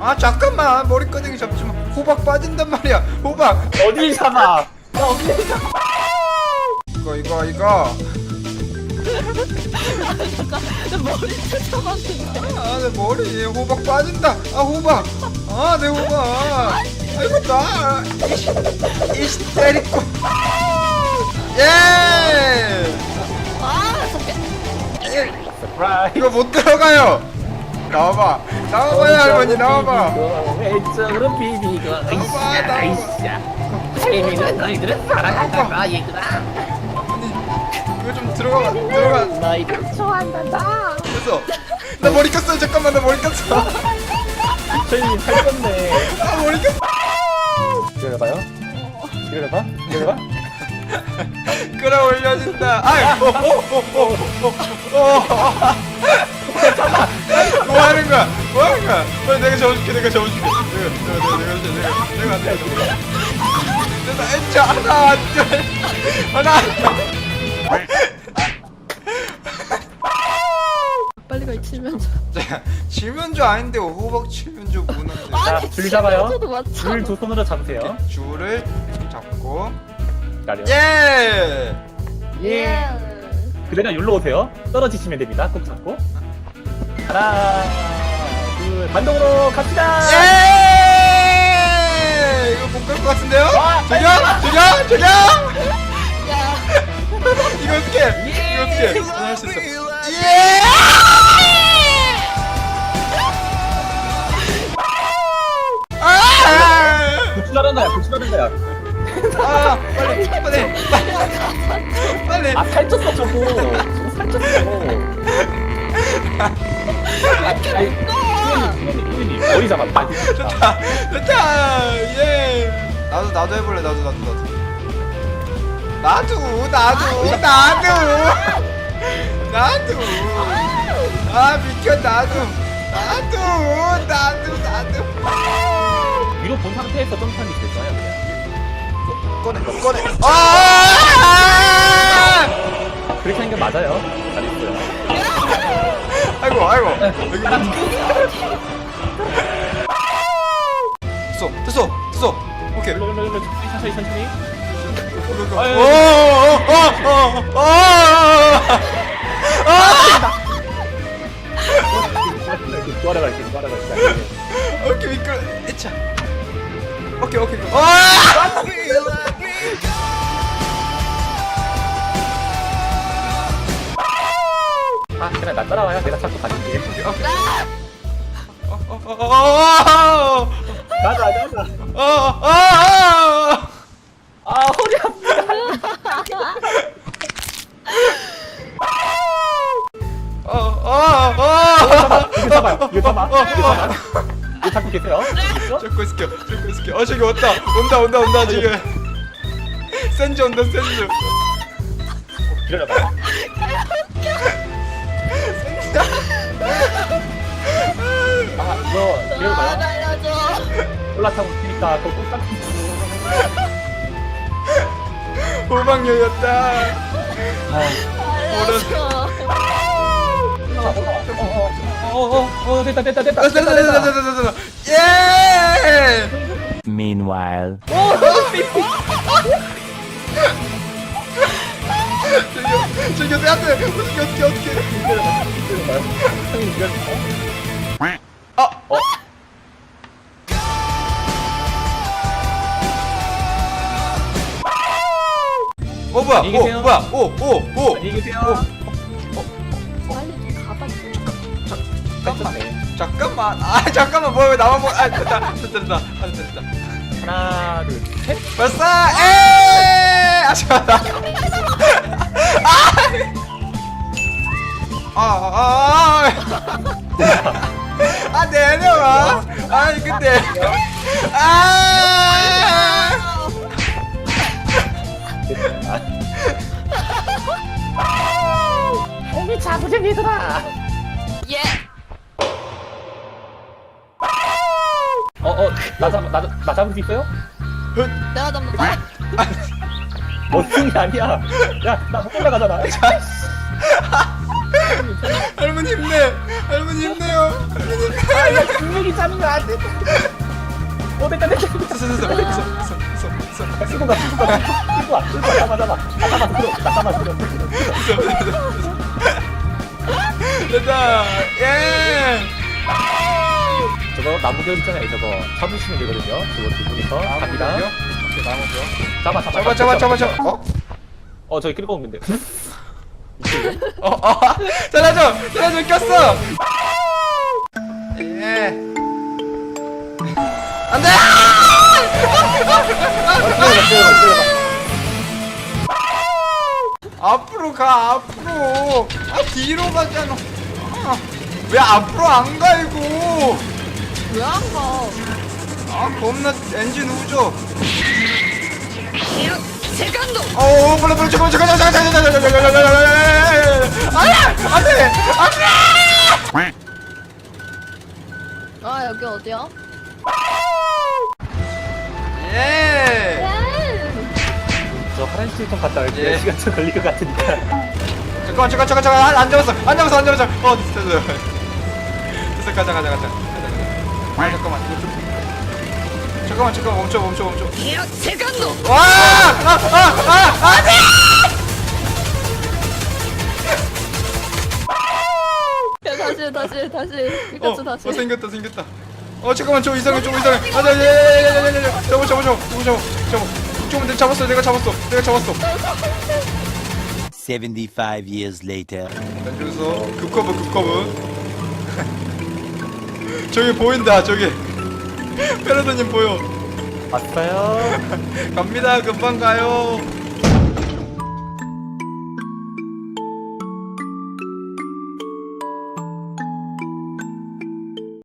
아 잠깐만. 머리끄댕이 잡지 마. 호박 빠진단 말이야. 호박. 어딜 잡아? 나 어딜 잡아? 이거 이거 이거. 내 머리 쫓아봤는데. 아내 머리. 호박 빠진다. 아 호박. 아내 호박. 아이고 나. 이씨 이씨 때리고. 예! 아. 이거 못 들어가요. 나와봐 나와봐요 할머니 나와봐. 왼쪽으로 비비고 나와봐, 나와봐. 으쌰 재미는 너희들은 사랑한다 얘들아. 할머니 이거 좀 들어가 들어가. 너희들. 좋아한다 됐어. 나 머리 꼈어 잠깐만 나 머리 꼈어. 저희 살 건데. 아 머리 꼈어. 기다려봐요. 기다려봐. 기다려봐. 끌어올려진다. 아이 오오오오오오 뭐 하는 거야 뭐야? 내가 잡아줄게 내가 잡아줄게 내가 내가 내가 내가 내가 내가 내가 엔차 하나 둘 하나 빨리 가 치면조. 질문조 아닌데 호박 질문조 무난데 뭐 줄 잡아요. 줄 조선으로 잡으세요. 줄을 잡고 예! 예 예. 그대가 열로 오세요. 떨어지시면 됩니다. 꼭 잡고. 하나, 반동으로 갑시다 예! 이거 못 갈 것 같은데요? 저기요? 저기요? 저기요? 야. 이거 어떻게? 이거 어떻게? 나할수 있어. 예! 아! 고추 자른 거야 고추 자른 거야 아, 빨리, 빨리, 빨리. 아 살쪘어 저거 저거 살쪘어 아, 아니 꾸연이 꾸연이 머리 잡아 아, 좋다, 좋다, 예. 나도 나도 해볼래, 나도 나도 나도. 나도, 나도, 나도, 나도. 아 미켜 나도, 나도, 나도, 나도. 위로 본 상태에서 점프하는 게 좋아요 그냥 꺼내, 꺼내. 아! 그렇게 하는 게 맞아요 잘했어요 아이고, 아이고. 여기 됐어, 됐어, 됐어. 오케이. 일로 일로 일로 천천히 천천히 오, 아유. 오, 오, 오, 오. 아! 아! 아 그래 나 따라와요 내가 잡고 가줄게 어, 어, 어, 어, 가자 가자 어, 어, 어. 아 허리 어, 어, 어. 이거 잡아 이거 잡아 이거 잡아 이거 잡고 계세요 있어? 있을게요. 잡고 있을게요. 어 저기 왔다. 온다 온다 온다 지금. 센즈 온다 센즈. 기다려봐 아 이거 아, 기다려봐요 날려줘. 올라타고 있으니까 그거 꼭 잡고 호박녀였다. 날려줘. 어 어어어 됐다 됐다 됐다 아, 됐다 됐다 됐다 됐다 됐다. 예! Meanwhile. 저기 저기 어떻게 안돼 어떻게 어떻게 어떻게. 형님 이거 아! 어? 어 뭐야? 안녕히 오 계세요. 뭐야? 오오오. 안녕히 계세요. 빨리 좀 가봐. 잠깐만. 잠깐만. 아 잠깐만. 뭐야 왜 나만 보아 됐다. 됐다 됐다. 아 됐다 됐다. 하나 둘 셋. 벌써! 에! 아쉽다 아아아. 아 내려와 아니 근데 아. 형이 잡으자 얘들아 예. 어 어 나 잡, 나, 나 잡을 수 있어요? 내가 잡는다. 멋진 게 아니야. 야 나 못 올라가잖아 할머니 힘내 할머니 힘내요 할머니 분명히 잡으면 안 돼. 어, 됐다, 됐다. 됐다. 있어 있어 있어 있어 있어 있어 야, 쓰고 가, 쓰고 가, 쓰고 가, 쓰고 가, 잡아, 잡아. 아, 잡아, 들어, 나 잡아, 들어. 됐다 예 저거 나무결 있잖아요, 저거. 잡으시면 되거든요. 저거 두 분이서 갑니다. 오케이 나무죠 잡아, 잡아 잡아, 잡아 잡아 잡아 어? 어, 저기 끌고 오면 돼. 어, 어, 잘라줘, 잘라줘, 꼈어. 예. 안 돼. 앞으로 가, 앞으로. 아 뒤로 가잖아. 아, 왜 앞으로 안 가 이거? 왜 안 가? 아 겁나 엔진 우죠. 세컨드. 어, 빨리 빨리 잠깐 잠깐 잠깐 잠깐 잠깐 잠깐 잠깐 잠 아 여기 어디야? 예. 저 화장실 좀 갔다 올게요. 예. 시간 좀 걸릴 것 같으니까. 잠깐 잠깐 잠깐 잠깐 안, 안 잡았어 안 잡았어 안 잡았어 어 됐어 됐어 됐어 가자 가자 가자 아 잠깐만 이거 좀 잠깐만 잠깐만 멈춰 멈춰 멈춰 야 세컨드. 와아아아 안돼 다시 다시. 다시. 어, 다시. 어 생겼다 생겼다. 어 잠깐만 저 이상해 저 이상해. 아자 예예예예예 잡아 잡아 잡아 잡아 잡아 잡아 좀 내가 잡았어 내가 잡았어 내가 잡았어. 75 years later. 그래서 급커브 급커브. 저기 보인다 저기. 페르도님 보여. 왔어요. 갑니다 금방 가요